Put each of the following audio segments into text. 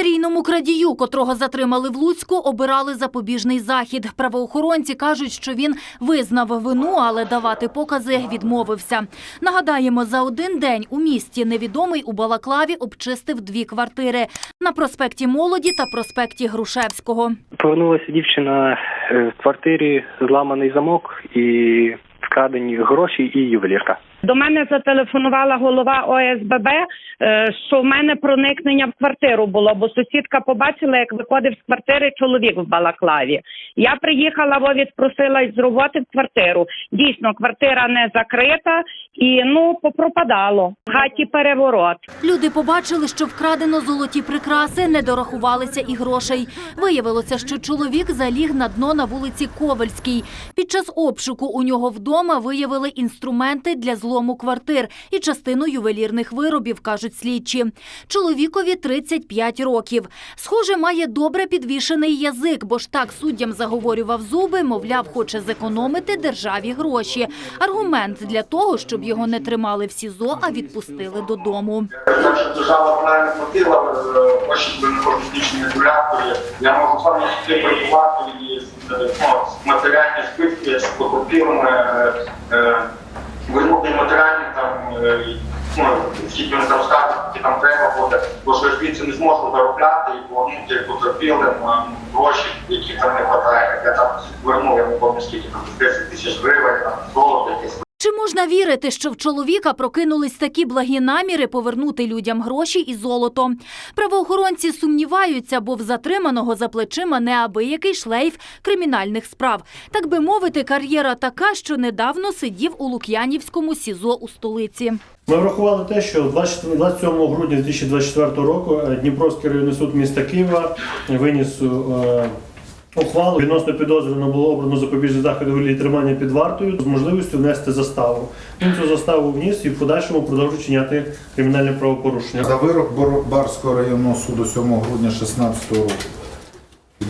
Серійному крадію, котрого затримали в Луцьку, обирали запобіжний захід. Правоохоронці кажуть, що він визнав вину, але давати покази відмовився. Нагадаємо, за один день у місті невідомий у Балаклаві обчистив дві квартири на проспекті Молоді та проспекті Грушевського. Повернулася дівчина е, в квартирі, зламаний замок і вкрадені гроші і ювелірка. До мене зателефонувала голова ОСББ, е, що в мене проникнення в квартиру було, бо сусідка побачила, як виходив з квартири чоловік в балаклаві. Я приїхала, бо відпросила з роботи в квартиру. Дійсно, квартира не закрита і ну попропадало. Хаті переворот. Люди побачили, що вкрадено золоті прикраси, не дорахувалися і грошей. Виявилося, що чоловік заліг на дно на вулиці Ковальській. Під час обшуку у нього вдома виявили інструменти для злому квартир і частину ювелірних виробів, кажуть слідчі. Чоловікові 35 років. Схоже, має добре підвішений язик, бо ж так суддям заговорював зуби, мовляв, хоче зекономити державі гроші. Аргумент для того, щоб його не тримали в СІЗО, а відпустили додому. Так що держава мене не платила, очі не регуляторі. Я можу саме сюди працювати і е, ну, матеріальні збитки з потерпілими, е, е, вернути матеріальні там, ну, скільки вони там скажуть, які там треба буде, бо що звідси не зможу заробляти і повернути потерпілим гроші, які там не вистачає. Я там вернув, я не пам'ятаю, скільки там 10 тисяч гривень, там. Чи можна вірити, що в чоловіка прокинулись такі благі наміри повернути людям гроші і золото? Правоохоронці сумніваються, бо в затриманого за плечима неабиякий шлейф кримінальних справ. Так би мовити, кар'єра така, що недавно сидів у Лук'янівському СІЗО у столиці. Ми врахували те, що 20 27 грудня 2024 року е, Дніпровський районний суд міста Києва виніс е, ухвалу відносно підозрюваного було обрано запобіжний захід у тримання під вартою з можливістю внести заставу. Він цю заставу вніс і в подальшому продовжує чиняти кримінальне правопорушення. За вирок Барського районного суду 7 грудня 2016 року.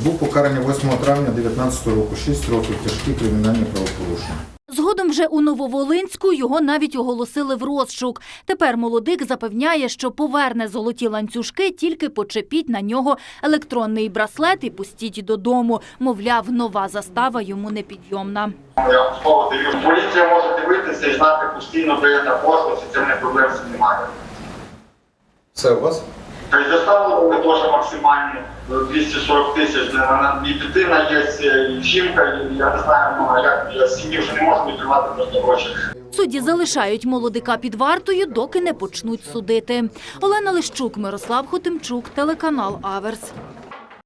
Був покараний 8 травня 2019 року, 6 років тяжкі кримінальні правопорушення. Згодом вже у Нововолинську його навіть оголосили в розшук. Тепер молодик запевняє, що поверне золоті ланцюжки, тільки почепіть на нього електронний браслет і пустіть додому. Мовляв, нова застава йому непідйомна. Я даю. Поліція може дивитися і знати постійно, де я знаходжуся, це мене проблем цим немає. Це у вас? Заставили ми теж максимальні е, 240 тисяч. На- на- І дитина є, е, жінка, я не знаю, ну, як я сім'ї вже не можу відривати просто гроші. Судді залишають молодика під вартою, доки не почнуть судити. Олена Лищук, Мирослав Хотимчук, телеканал Аверс.